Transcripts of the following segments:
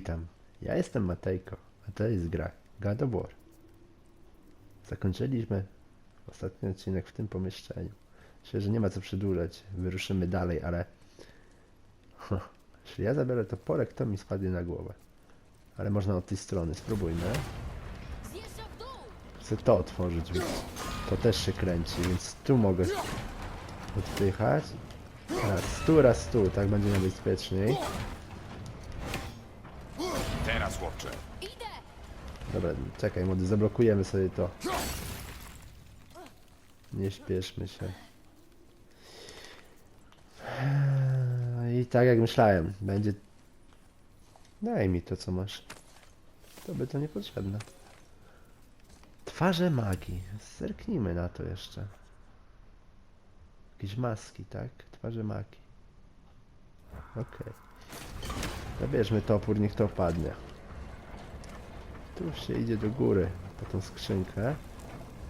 Witam. Ja jestem Matejko, a to jest gra God of War. Zakończyliśmy ostatni odcinek w tym pomieszczeniu. Myślę, że nie ma co przedłużać. Wyruszymy dalej, ale... Jeśli ja zabiorę toporek, to mi spadnie na głowę. Ale można od tej strony. Spróbujmy. Chcę to otworzyć, więc to też się kręci, więc tu mogę odpychać. Raz tu, raz tu, tak będzie najbezpieczniej. Dobra, czekaj, młody, zablokujemy sobie to. Nie śpieszmy się. I tak jak myślałem, będzie... Daj mi to, co masz. To by to niepotrzebne. Twarze magii. Zerknijmy na to jeszcze. Jakieś maski, tak? Twarze magii. Okej. Zabierzmy topór, niech to opadnie. Tu już się idzie do góry po tą skrzynkę.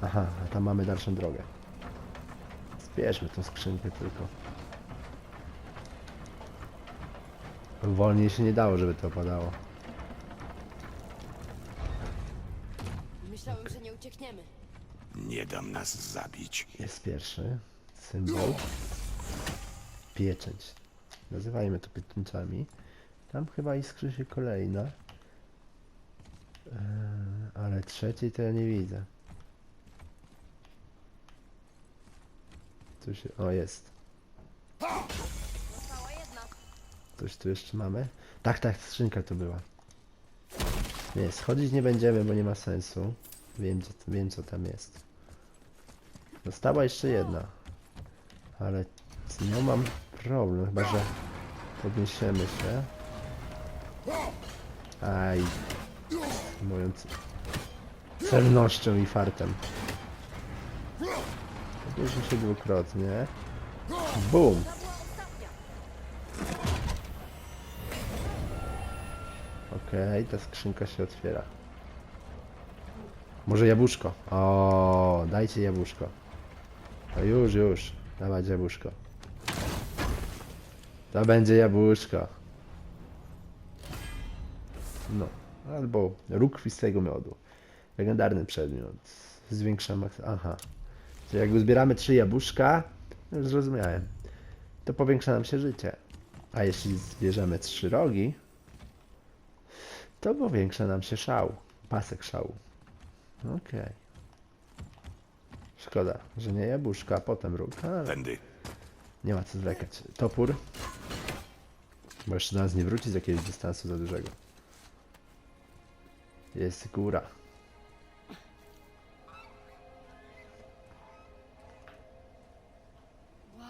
Aha, a tam mamy dalszą drogę. Zbierzmy tą skrzynkę tylko. Wolniej się nie dało, żeby to opadało. Myślałem, że nie uciekniemy. Nie dam nas zabić. Jest pierwszy symbol. Pieczęć. Nazywajmy to pieczęciami. Tam chyba iskrzy się kolejna. Eee, ale trzeciej to ja nie widzę. Tu się... O, jest. Coś tu jeszcze mamy? Tak, tak, skrzynka to była. Nie, schodzić nie będziemy, bo nie ma sensu. Wiem, wiem co tam jest. Została jeszcze jedna. Ale z nią mam problem, chyba że podniesiemy się. Aj. Moją c- celnością i fartem. Podnieśmy się dwukrotnie. Ostatnia. Okej, ta skrzynka się otwiera. Może jabłuszko. O, dajcie jabłuszko. To już, już. Dawać jabłuszko. To będzie jabłuszko. No, albo róg kwistego miodu. Legendarny przedmiot. Zwiększa maks... Aha. Czyli jak zbieramy trzy jabłuszka, już zrozumiałem, to powiększa nam się życie. A jeśli zbierzemy trzy rogi, to powiększa nam się szał. Pasek szału. Okej. Szkoda, że nie jabłuszka, a potem róg, ale Tędy. nie ma co zwlekać. Topór. Bo jeszcze do nas nie wróci z jakiegoś dystansu za dużego. Jest góra. Wow.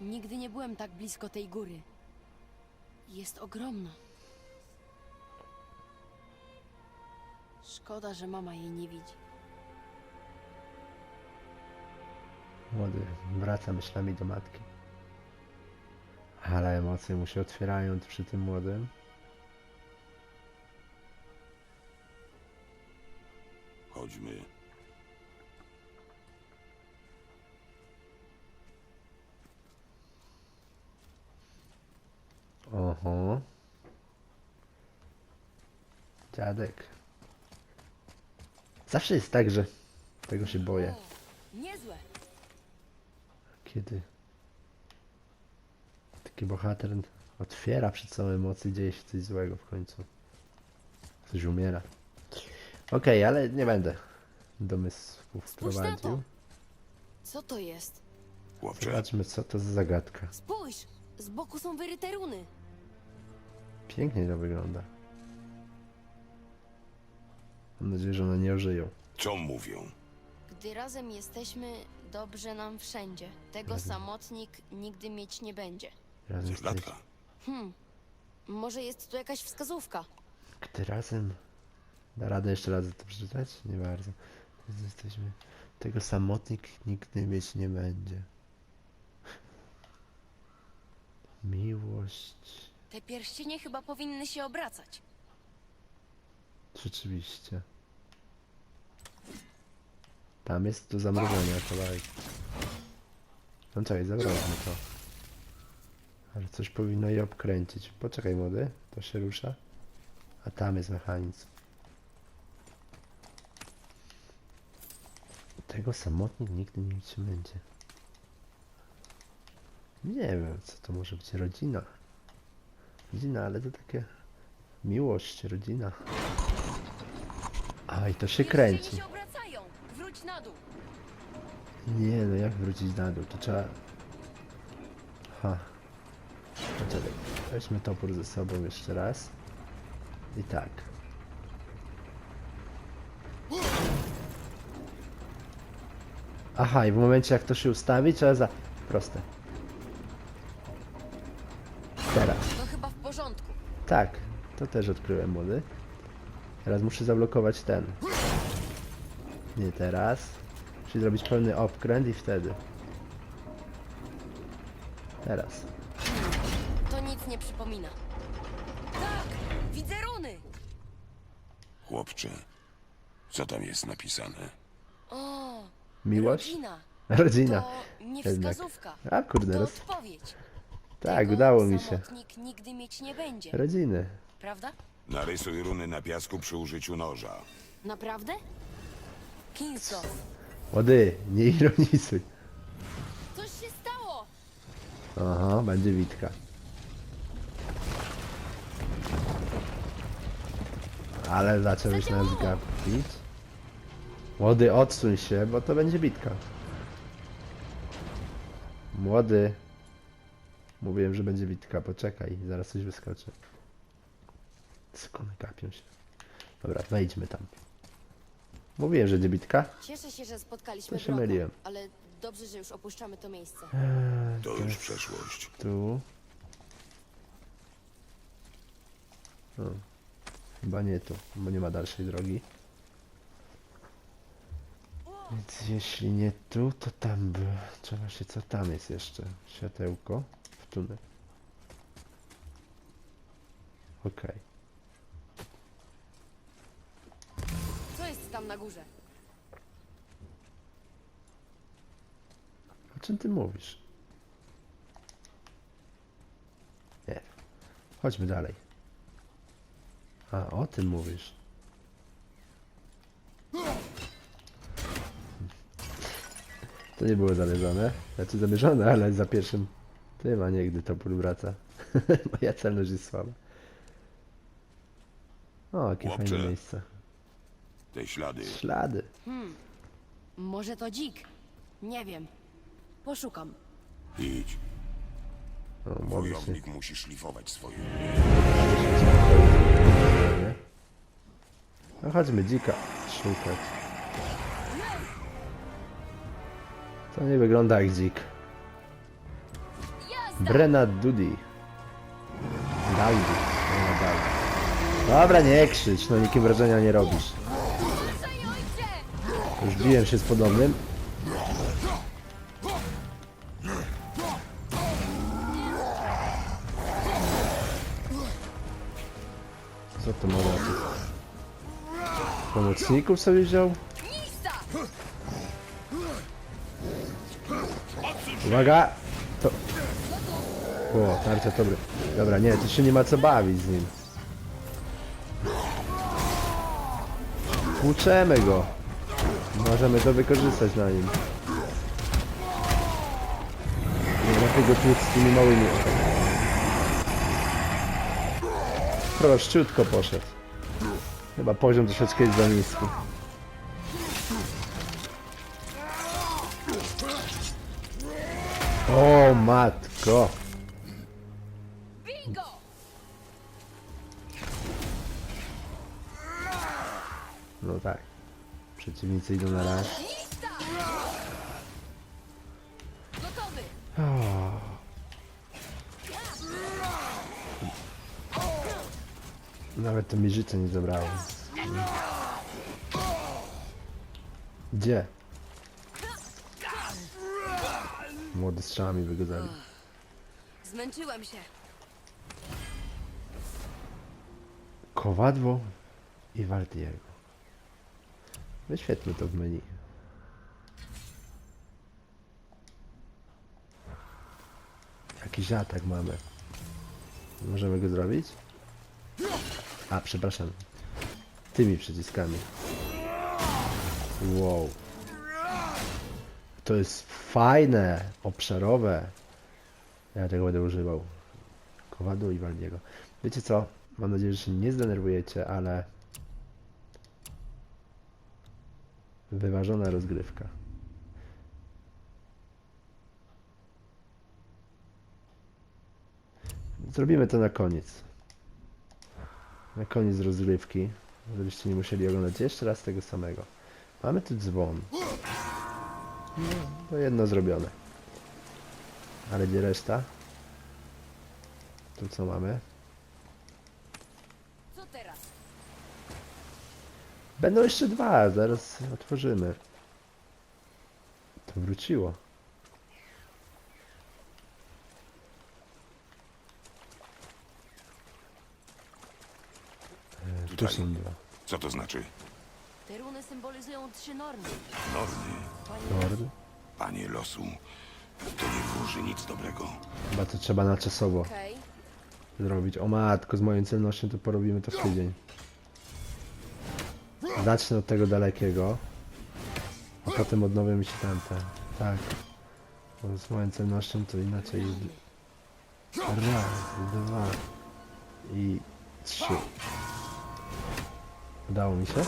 Nigdy nie byłem tak blisko tej góry. Jest ogromna. Szkoda, że mama jej nie widzi. Młody wraca myślami do matki. Ale emocje mu się otwierają przy tym młodym. Chodźmy. Oho. Dziadek. Zawsze jest tak, że tego się boję. Niezłe. Kiedy taki bohater otwiera przed sobą emocje, dzieje się coś złego w końcu. Ktoś umiera. Okej, ale nie będę domysłów Spójrz na to. prowadził. Co to jest? Chłopcze. Zobaczmy, co to za zagadka. Spójrz! Z boku są wyryte runy. Pięknie to wygląda. Mam nadzieję, że one nie ożyją. Co mówią? Gdy razem jesteśmy, dobrze nam wszędzie. Tego samotnik nigdy mieć nie będzie. Razem jesteś... Zagadka. Hmm. Może jest tu jakaś wskazówka. Gdy razem... Da radę jeszcze raz to przeczytać? Nie bardzo. Jesteśmy... Tego samotnik nigdy mieć nie będzie. Miłość... Te pierścienie chyba powinny się obracać. Rzeczywiście. Tam jest do zamrożenia kawałek. No czekaj, zamroźmy to. Ale coś powinno je obkręcić. Poczekaj młody, to się rusza. A tam jest mechanizm. Tego samotnik nigdy nie będzie. Nie wiem, co to może być. Rodzina. Rodzina, ale to takie... Miłość, rodzina. A, i to się kręci. się obracają! Wróć na dół! Nie, no jak wrócić na dół? To trzeba... Ha. Poczekaj, weźmy topór ze sobą jeszcze raz. I tak. Aha, i w momencie jak to się ustawi, trzeba za... Proste. Teraz. To chyba w porządku. Tak, to też odkryłem młody. Teraz muszę zablokować ten. Nie teraz. Muszę zrobić pełny obkręt i wtedy. Teraz. To nic nie przypomina. Tak! Widzę runy! Chłopcze, co tam jest napisane? Miłość? Rodzina! Rodzina. To nie Jednak. wskazówka. A kurde, To roz... odpowiedź. tak, Tego udało mi się. samotnik nigdy mieć nie będzie, Rodziny. prawda? Narysuj runy na piasku przy użyciu noża. Naprawdę? Kinsow, Młody, nie ironizuj. coś się stało! Aha, będzie Witka. Ale zaczął już nas gapić. Młody, odsuń się, bo to będzie bitka. Młody. Mówiłem, że będzie bitka, poczekaj, zaraz coś wyskoczy. Skąd gapią się? Dobra, wejdźmy tam. Mówiłem, że będzie bitka. Cieszę się, że spotkaliśmy To się wroga, myliłem. ale dobrze, że już opuszczamy to miejsce. Eee, To już przeszłość. Tu. O. Chyba nie tu, bo nie ma dalszej drogi. Więc jeśli nie tu, to tam by. Trzeba się, co tam jest jeszcze? Światełko w tunel. Okej. Co jest tam na górze? O czym ty mówisz? Nie. Chodźmy dalej. A, o tym mówisz. To nie było zamierzone. Znaczy zamierzone, ale za pierwszym tym, a nie gdy topór wraca. Moja celność jest słaba. O, jakie Chłopcze. fajne miejsce. Te ślady. Ślady. Może to dzik? Nie wiem. Poszukam. Idź. O, się Wojownik musi szlifować swoje. Nie? No chodźmy dzika szukać. To nie wygląda jak dzik. Daudi. No, Daudi. Dobra, nie krzycz, no nikim wrażenia nie robisz. Już biłem się z podobnym. Co to być? Pomocników sobie wziął? Uwaga! To... O, tarcza dobry. Dobra, nie, to się nie ma co bawić z nim. Tłuczemy go. Możemy to wykorzystać na nim. Nie dlatego tłuc z tymi małymi. Prościutko poszedł. Chyba poziom troszeczkę jest za niski. O matko! Bingo! No tak. Przeciwnicy idą na raz. Lista! Gotowy! Nawet to mi życie nie zabrało. Gdzie? Młody strzałami wygodzali. Zmęczyłem się. Kowadło i Waltiego. Wyświetlmy to w menu. Jak Jakiś atak mamy. Możemy go zrobić? A, przepraszam. Tymi przyciskami. Wow. To jest fajne, obszarowe. Ja tego będę używał. Kowadło i Waldiego. Wiecie co? Mam nadzieję, że się nie zdenerwujecie, ale... Wyważona rozgrywka. Zrobimy to na koniec. Na koniec rozgrywki. Żebyście nie musieli oglądać jeszcze raz tego samego. Mamy tu dzwon. No, to jedno zrobione. Ale gdzie reszta? Tu co mamy? Co teraz? Będą jeszcze dwa, zaraz otworzymy. To wróciło. E, Tu Tutaj. są dwa. Co to znaczy? Symbolizują trzy normy. Norny, Panie, losu. To nie wróży nic dobrego. Chyba to trzeba na czasowo okej. zrobić. O matko, z moją celnością to porobimy to w tydzień. Zacznę od tego dalekiego. A potem odnowię mi się tamte. Tak. Bo z moją celnością to inaczej jest. Raz, dwa i trzy. Udało mi się?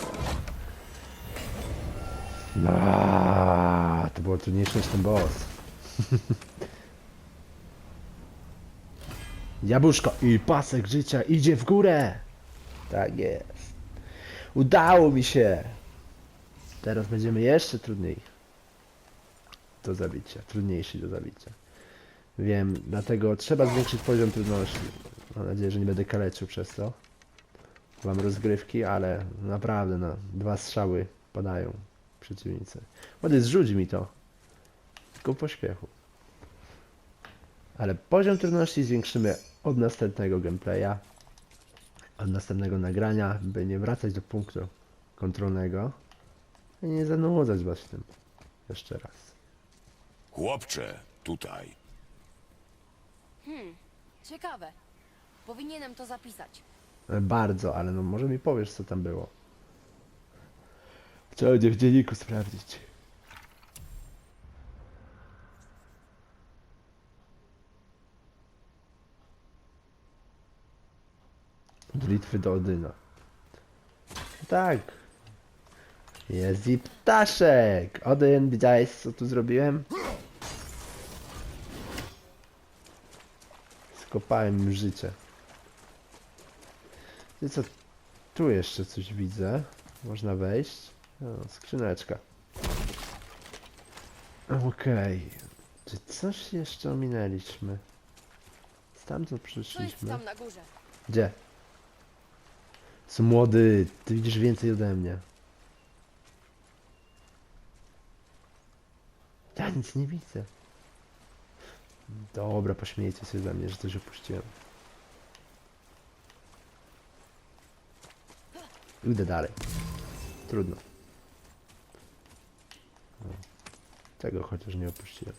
No, to było trudniejsze niż ten boss. Jabłuszko i pasek życia idzie w górę. Tak jest. Udało mi się. Teraz będziemy jeszcze trudniej do zabicia. Trudniejsi do zabicia. Wiem, dlatego trzeba zwiększyć poziom trudności. Mam nadzieję, że nie będę kaleczył przez to. Mam rozgrywki, ale naprawdę na dwa strzały padają przeciwnicy. Ładnie zrzuć mi to. Tylko w pośpiechu. Ale poziom trudności zwiększymy od następnego gameplaya, od następnego nagrania, by nie wracać do punktu kontrolnego i nie zanudzać was w tym. Jeszcze raz. Chłopcze, tutaj. Ciekawe. Powinienem to zapisać. Bardzo, ale no może mi powiesz co tam było. Trzeba będzie w dzienniku sprawdzić. Modlitwy do Odyna. Tak. Jest i ptaszek! Odyn, widziałeś co tu zrobiłem? Skopałem życie. I co? Tu jeszcze coś widzę. Można wejść. O, skrzyneczka. Okej. Czy coś jeszcze ominęliśmy? Stamtąd Co jest przyszliśmy. tam na górze? Gdzie? Są młody, ty widzisz więcej ode mnie. Ja nic nie widzę. Dobra, pośmiejcie się ze mnie, że coś opuściłem. Idę dalej. Trudno. No. Tego chociaż nie opuściłem.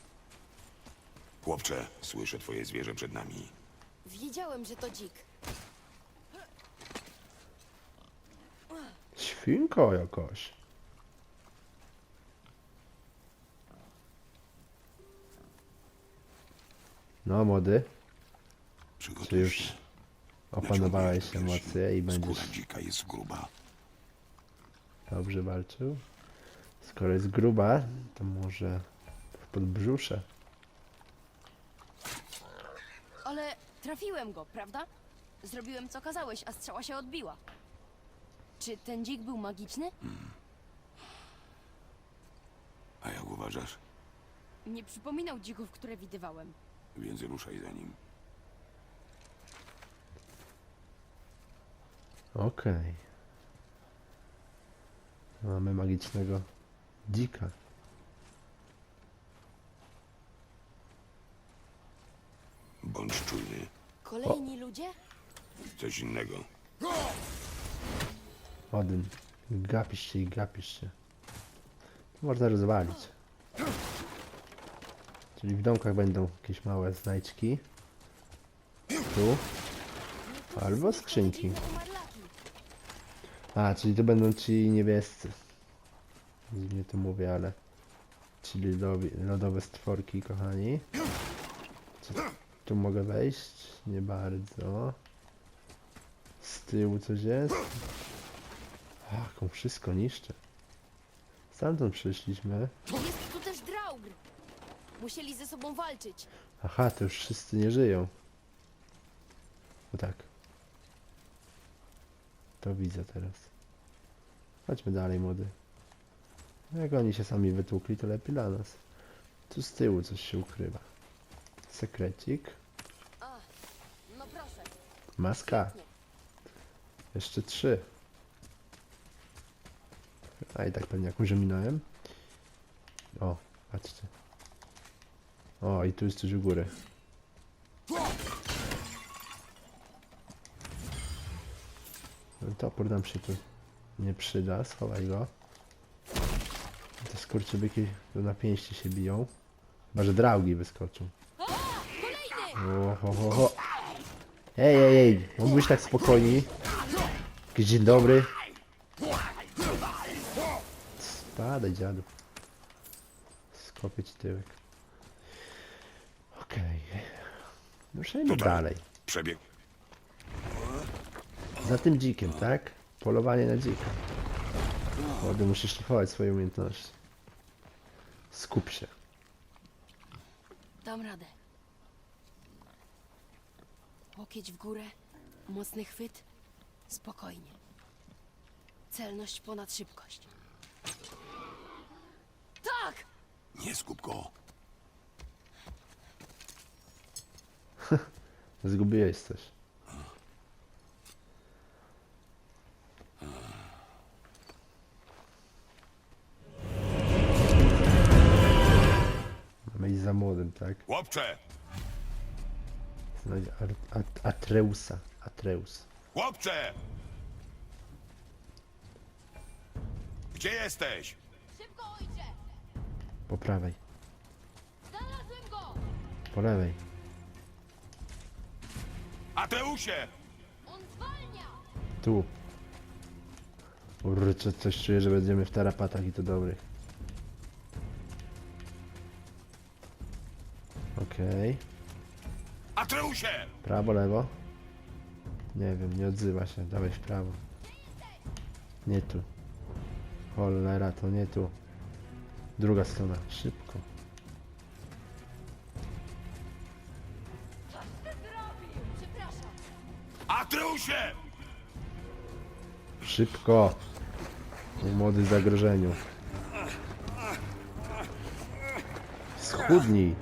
Chłopcze, słyszę twoje zwierzę przed nami. Wiedziałem, że to dzik. Świnko jakoś. No młody, czy Przygotuj już się. opanowałeś Naciągnij emocje i piersi. będziesz Skóra dzika jest gruba. dobrze walczył? Skoro jest gruba, to może w podbrzusze. Ale trafiłem go, prawda? Zrobiłem co kazałeś, a strzała się odbiła. Czy ten dzik był magiczny? A jak uważasz? Nie przypominał dzików, które widywałem. Więc ruszaj za nim. Okej. Mamy magicznego dzika. Bądź czujny. Kolejni ludzie? Coś innego. Odyn. Gapisz się i gapisz się. Można rozwalić. Czyli w domkach będą jakieś małe znajdźki. tu. Albo skrzynki. A, czyli to będą ci niebiescy. Dziwnie to mówię, ale... Ci lodowi, lodowe stworki, kochani. Co, tu mogę wejść? Nie bardzo. Z tyłu coś jest? Ach, on wszystko niszczy. Stamtąd przyszliśmy. Jest tu też Draugr. Musieli ze sobą walczyć. Aha, to już wszyscy nie żyją. No tak. To widzę teraz. Chodźmy dalej, młody. Jak oni się sami wytłukli, to lepiej dla nas. Tu z tyłu coś się ukrywa. Sekrecik. A, no proszę. Maska. Jeszcze trzy. A i tak pewnie jakąś minąłem. O, patrzcie. O, i tu jest coś u góry. No topór nam się tu nie przyda, schowaj go. Te skurczybyki tu na pięści się biją. Chyba, że draugi wyskoczą. Kolejny! Oho, ho, ho. Ej, ej, ej, mógłbyś tak spokojniej? Jakiś dzień dobry. Spadaj, dziadu. Skopię ci tyłek. Okej. Ruszymy Tutaj. dalej. Przebieg. Za tym dzikiem, tak? Polowanie na dzika. Musisz szlifować swoje umiejętności. Skup się. Dam radę. Łokieć w górę, mocny chwyt, spokojnie. Celność ponad szybkość. Tak! Nie skup go. Zgubiłeś coś. Młodym, tak? Chłopcze! Znajdź Ar- At- Atreusa. Atreus. Chłopcze! Gdzie jesteś? Szybko, ojcze! Po prawej. Znalazłem go! Po lewej. Ateusie! On zwalnia! Tu. Kurczę, coś czuję, że będziemy w tarapatach i to dobrych. Okej. Atreusie! Prawo, lewo? Nie wiem, nie odzywa się. Dawaj w prawo. Nie tu. Cholera, to nie tu. Druga strona. Szybko. Przepraszam. Atreusie! Szybko. Mój Młody w zagrożeniu. Schudnij.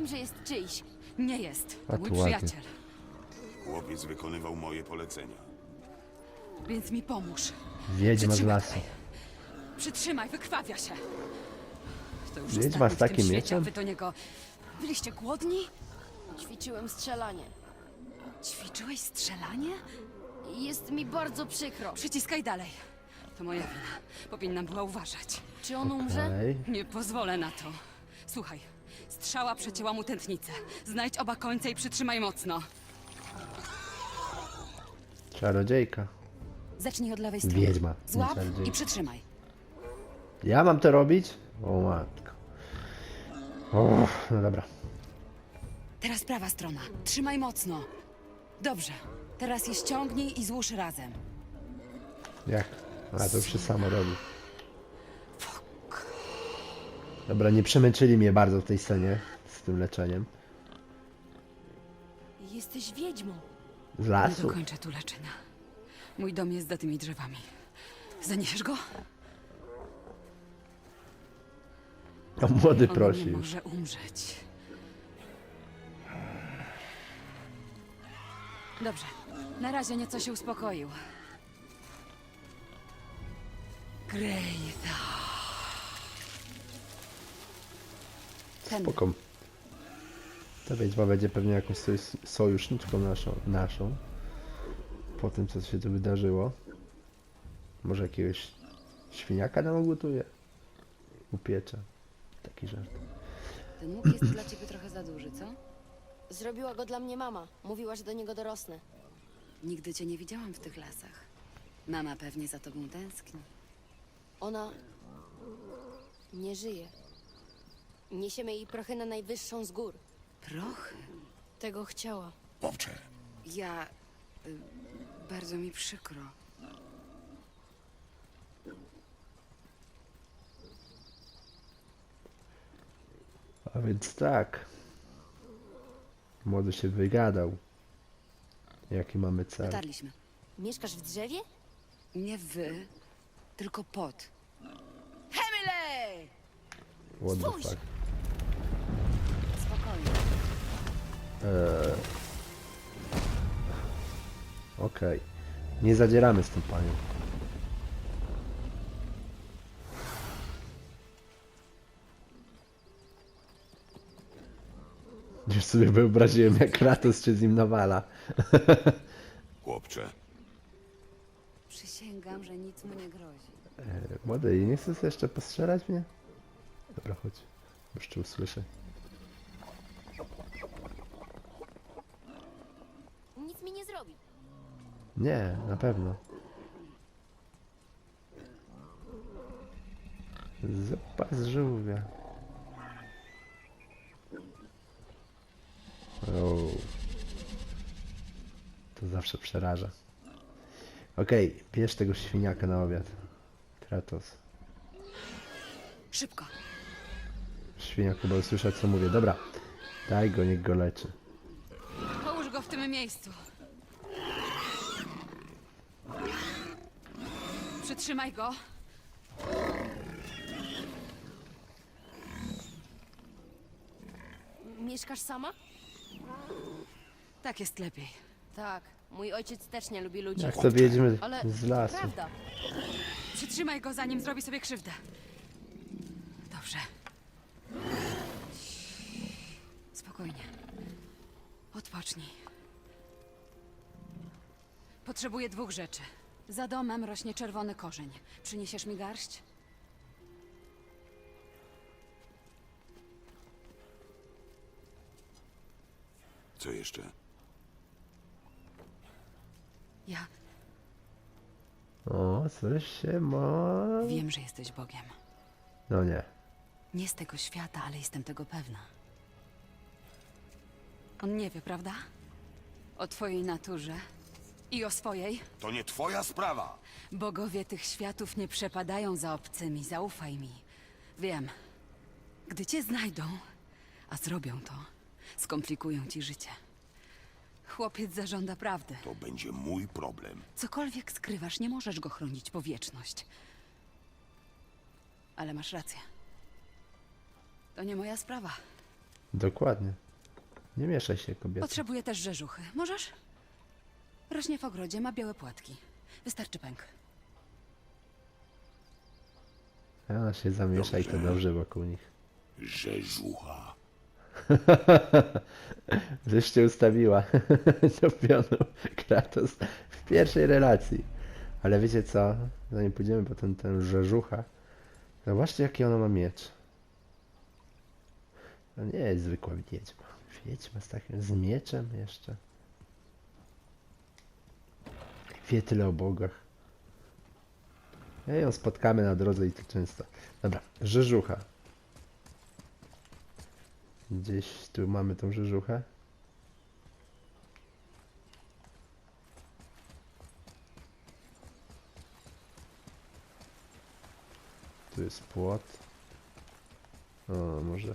Wiedziałem, że jest czyjś. Nie jest. A To tu mój ładnie. przyjaciel. Chłopiec wykonywał moje polecenia. Więc mi pomóż. Wiedźma z Przytrzymaj lasu. Przytrzymaj, wykrwawia się. To już Wiedźma ostatni z w tym takim świecie, mieczem? a Wy do niego... Byliście głodni? Ćwiczyłem strzelanie. Ćwiczyłeś strzelanie? Jest mi bardzo przykro. Przyciskaj dalej. To moja wina. Powinnam była uważać. Czy on umrze? Okej. Nie pozwolę na to. Słuchaj, strzała przecięła mu tętnicę. Znajdź oba końce i przytrzymaj mocno. Czarodziejka. Zacznij od lewej strony. Wiedźma, Złap i przytrzymaj. Ja mam to robić? O matko. No dobra. Teraz prawa strona. Trzymaj mocno. Dobrze. Teraz je ściągnij i złóż razem. Jak? A to już się samo robi. Dobra, nie przemęczyli mnie bardzo w tej scenie z tym leczeniem. Jesteś wiedźmą. Z Nie lasu. dokończę tu leczenia. Mój dom jest za tymi drzewami. Zaniesiesz go? O, młody On nie już. może umrzeć. Dobrze. Na razie nieco się uspokoił. Grejda. Ten Spoko. Ta wiedźma będzie pewnie jakąś soj- sojuszniczką naszą, naszą. Po tym, co się tu wydarzyło. Może jakiegoś świniaka nam ugotuje? Upiecze. Taki żart. Ten łuk jest dla ciebie trochę za duży, co? Zrobiła go dla mnie mama. Mówiła, że do niego dorosnę. Nigdy cię nie widziałam w tych lasach. Mama pewnie za tobą tęskni. Ona nie żyje. Niesiemy jej prochy na najwyższą z gór. Prochy. Tego chciała. Chłopcze, Ja... Y, bardzo mi przykro. A więc tak. Młody się wygadał. Jaki mamy cel? Dotarliśmy. Mieszkasz w drzewie? Nie wy, tylko pot. Hemile! What the Spójrz! fuck? Spokojnie. Okej. Nie zadzieramy z tym panią. Już sobie wyobraziłem, jak Kratos się z nim nawala. chłopcze, Przysięgam, że nic mu nie grozi. E, Młody, i nie chcesz jeszcze postrzelać mnie? Dobra, chodź. Jeszcze usłyszę. Nic mi nie zrobi. Nie, na pewno. Zupa z żółwia. O. To zawsze przeraża. Okej, bierz tego świniaka na obiad. Kratos. Szybko. Świniak chyba usłyszał co mówię. Dobra, daj go, niech go leczy. Połóż go w tym miejscu. Przytrzymaj go. Mieszkasz sama? Tak jest lepiej. Tak. Mój ojciec też nie lubi ludzi. Jak to wiedźmy Ale z lasu. prawda. Przytrzymaj go, zanim zrobi sobie krzywdę. Dobrze. Spokojnie. Odpocznij. Potrzebuję dwóch rzeczy. Za domem rośnie czerwony korzeń. Przyniesiesz mi garść? co jeszcze? Ja O, coś się ma... wiem, że jesteś Bogiem. No nie. Nie z tego świata, ale jestem tego pewna. On nie wie, prawda? O twojej naturze i o swojej. To nie twoja sprawa! Bogowie tych światów nie przepadają za obcymi, zaufaj mi. Wiem. Gdy cię znajdą, a zrobią to, skomplikują ci życie. Chłopiec zażąda prawdy. To będzie mój problem. Cokolwiek skrywasz, nie możesz go chronić po wieczność. Ale masz rację. To nie moja sprawa. Dokładnie. Nie mieszaj się, kobieta. Potrzebuję też rzeżuchy. Możesz? Rośnie w ogrodzie, ma białe płatki. Wystarczy pęk. Ona się zamiesza i to Dobrze. dobrze wokół nich. Rzeżucha. Żeś ustawiła do pionu Kratos w pierwszej relacji. Ale wiecie co? Zanim pójdziemy po ten, ten rzeżucha, zobaczcie jaki ona ma miecz. To nie jest zwykła wiedźma. Wiedźma z takim, z mieczem jeszcze. Wie tyle o bogach. Ja ją spotkamy na drodze i to często. Dobra, rzeżucha. Gdzieś tu mamy tą rzeżuchę. Tu jest płot. O, może.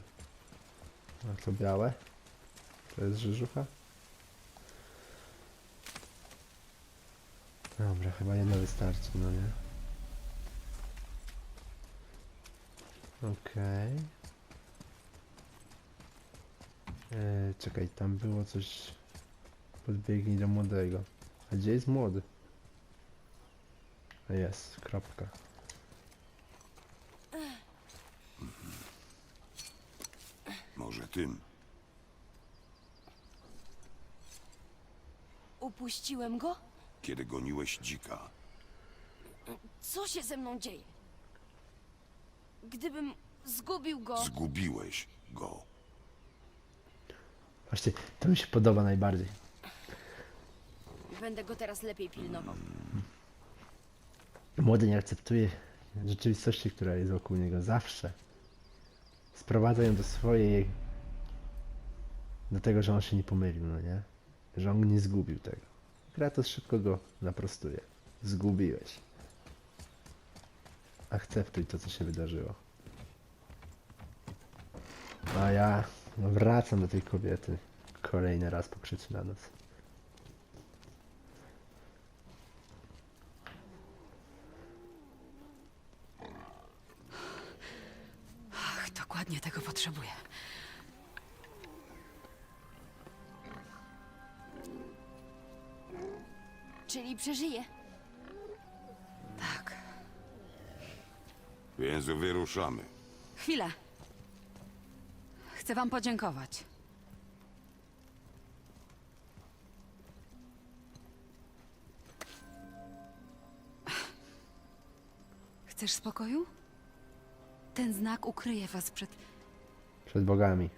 A to białe? To jest rzeżucha? Dobra, chyba jedna wystarczy, no nie? Okej. Eee, czekaj, tam było coś. Podbiegnij do młodego. A gdzie jest młody? A jest, kropka. Może tym. Upuściłem go? Kiedy goniłeś dzika, Co się ze mną dzieje? Gdybym zgubił go. zgubiłeś go. Właśnie to mi się podoba najbardziej. Będę go teraz lepiej pilnował. Młody nie akceptuje rzeczywistości, która jest wokół niego zawsze. Sprowadza ją do swojej. do tego, że on się nie pomylił, no nie? Że on nie zgubił tego. Kratos szybko go naprostuje. Zgubiłeś. Akceptuj to, co się wydarzyło. A ja wracam do tej kobiety. Kolejny raz pokrzyczy na nas. Czyli przeżyje. Tak. Więc wyruszamy. Chwilę. Chcę wam podziękować. Chcesz spokoju? Ten znak ukryje was przed Przed bogami.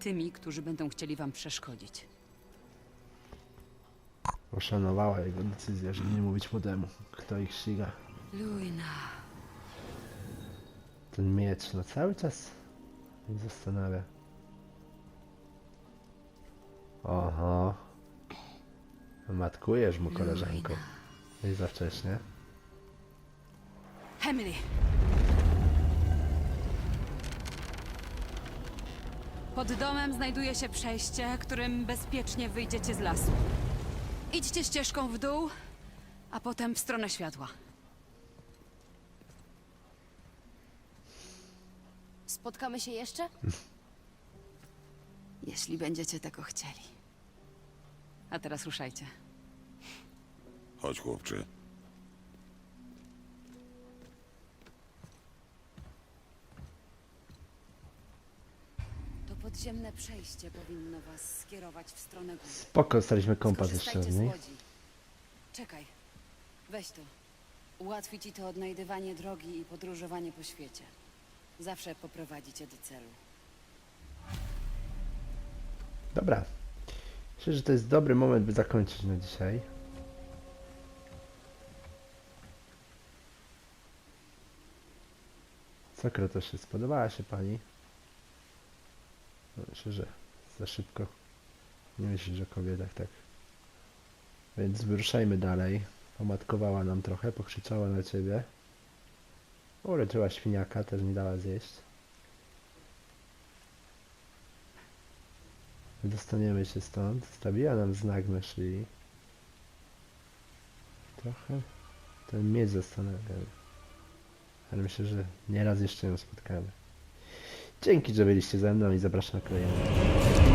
tymi, którzy będą chcieli wam przeszkodzić. Poszanowała jego decyzję, żeby nie mówić młodemu, kto ich ściga. Luina. Ten miecz no cały czas mnie zastanawia. Oho. Matkujesz mu koleżanko. Nie za wcześnie. Emily! Pod domem znajduje się przejście, którym bezpiecznie wyjdziecie z lasu. Idźcie ścieżką w dół, a potem w stronę światła. Spotkamy się jeszcze? Jeśli będziecie tego chcieli. A teraz ruszajcie. Chodź, chłopcze. Podziemne przejście powinno was skierować w stronę góry. Spoko, staliśmy kompas jeszcze Skorzystajcie z niej. łodzi. Czekaj. Weź to. Ułatwi ci to odnajdywanie drogi i podróżowanie po świecie. Zawsze poprowadzi cię do celu. Dobra. Myślę, że to jest dobry moment, by zakończyć na dzisiaj. Co Kratosie, spodobała się pani? Myślę, że za szybko. Nie myślisz o kobietach, tak? Więc wyruszajmy dalej. Pomatkowała nam trochę, pokrzyczała na ciebie. Uleczyła świniaka, też nie dała zjeść. Dostaniemy się stąd. Stawiła nam znak na. Trochę ten miecz zastanawia. Ale myślę, że nieraz jeszcze ją spotkamy. Dzięki, że byliście ze mną i zapraszam na kolejny.